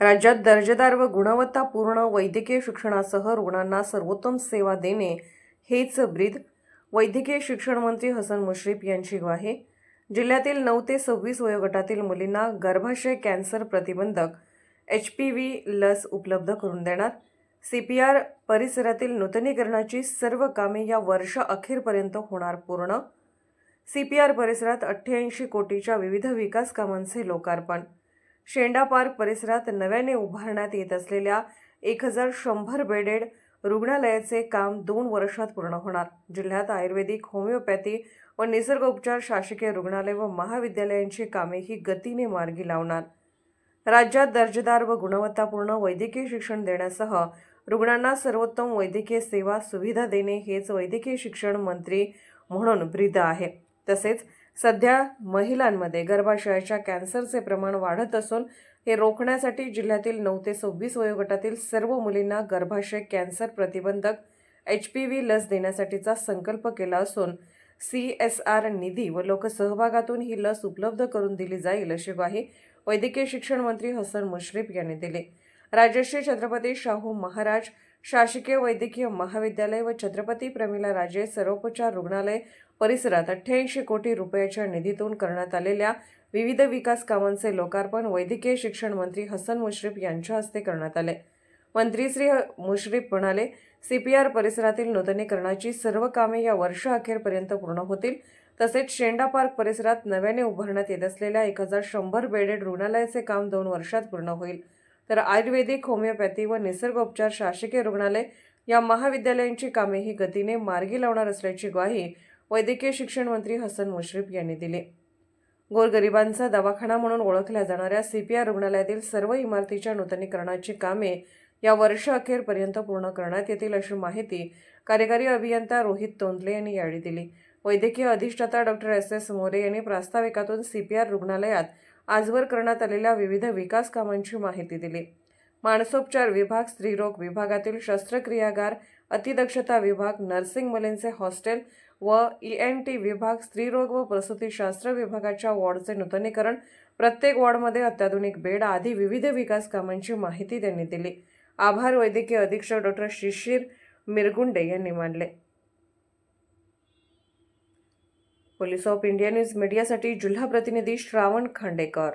राज्यात दर्जेदार व गुणवत्तापूर्ण वैद्यकीय शिक्षणासह रुग्णांना सर्वोत्तम सेवा देणे हेच ब्रीद. वैद्यकीय शिक्षण मंत्री हसन मुश्रीफ यांची ग्वाही. जिल्ह्यातील नऊ ते सव्वीस वयोगटातील मुलींना गर्भाशय कॅन्सर प्रतिबंधक एच पी व्ही लस उपलब्ध करून देणार. सी पी आर परिसरातील नूतनीकरणाची सर्व कामे या वर्ष अखेरपर्यंत होणार पूर्ण. सी पी आर परिसरात अठ्ठ्याऐंशी कोटीच्या विविध विकास कामांचे लोकार्पण शेंडा पार्क परिसरात नव्याने उभारण्यात येत असलेल्या एक हजार शंभर बेडेड रुग्णालयाचे काम दोन वर्षात पूर्ण होणार. जिल्ह्यात आयुर्वेदिक होमिओपॅथी व निसर्गोपचार शासकीय रुग्णालय व महाविद्यालयांची कामे ही गतीने मार्गी लावणार. राज्यात दर्जेदार व गुणवत्तापूर्ण वैद्यकीय शिक्षण देण्यासह रुग्णांना सर्वोत्तम वैद्यकीय सेवा सुविधा देणे हेच वैद्यकीय शिक्षण मंत्री म्हणून ब्रीद आहे. तसेच सध्या महिलांमध्ये गर्भाशयाच्या कॅन्सरचे प्रमाण वाढत असून हे रोखण्यासाठी जिल्ह्यातील नऊ ते सव्वीस वयोगटातील सर्व मुलींना गर्भाशय कॅन्सर प्रतिबंधक एच पी व्ही लस देण्यासाठीचा संकल्प केला असून सी एस आर निधी व लोकसहभागातून ही लस उपलब्ध करून दिली जाईल अशी ग्वाही वैद्यकीय शिक्षण मंत्री हसन मुश्रीफ यांनी दिली. राजश्री छत्रपती शाहू महाराज शासकीय वैद्यकीय महाविद्यालय व छत्रपती प्रमिला राजे सर्वोपचार रुग्णालय परिसरात अठ्ठ्याऐंशी कोटी रुपयाच्या निधीतून करण्यात आलेल्या विविध विकास कामांचे लोकार्पण वैद्यकीय शिक्षण मंत्री हसन मुश्रीफ यांच्या हस्ते करण्यात आले. मंत्री श्री मुश्रीफ म्हणाले सी पी आर परिसरातील नूतनीकरणाची सर्व कामे या वर्षअखेरपर्यंत पूर्ण होतील. तसेच शेंडा पार्क परिसरात नव्याने उभारण्यात येत असलेल्या एक हजार शंभर बेडेड रुग्णालयाचे काम दोन वर्षात पूर्ण होईल. तर आयुर्वेदिक होमिओपॅथी व निसर्गोपचार शासकीय रुग्णालय या महाविद्यालयांची कामे ही गतीने मार्गी लावणार असल्याची ग्वाही वैद्यकीय शिक्षण मंत्री हसन मुश्रीफ यांनी दिली. गोरगरिबांचा दवाखाना म्हणून ओळखल्या जाणाऱ्या सीपीआर रुग्णालयातील सर्व इमारतीच्या नूतनीकरणाची कामे या वर्षअखेरपर्यंत पूर्ण करण्यात येतील अशी माहिती कार्यकारी अभियंता रोहित तोंदले यांनी यावेळी दिली. वैद्यकीय अधिष्ठाता डॉक्टर एस एस मोरे यांनी प्रास्ताविकातून सीपीआर रुग्णालयात आजवर करण्यात आलेल्या विविध विकास कामांची माहिती दिली. मानसोपचार विभाग स्त्रीरोग विभागातील शस्त्रक्रियागार अतिदक्षता विभाग नर्सिंग मुलींचे हॉस्टेल व ई एन टी विभाग स्त्रीरोग व प्रसूतीशास्त्र विभागाच्या वॉर्डचे नूतनीकरण प्रत्येक वॉर्डमध्ये अत्याधुनिक बेड आदी विविध विकास कामांची माहिती त्यांनी दिली. आभार वैद्यकीय अधीक्षक डॉक्टर शिशिर मिरगुंडे यांनी मानले. पोलीस ऑफ इंडिया न्यूज मीडियासाठी जिल्हा प्रतिनिधी श्रावण खांडेकर.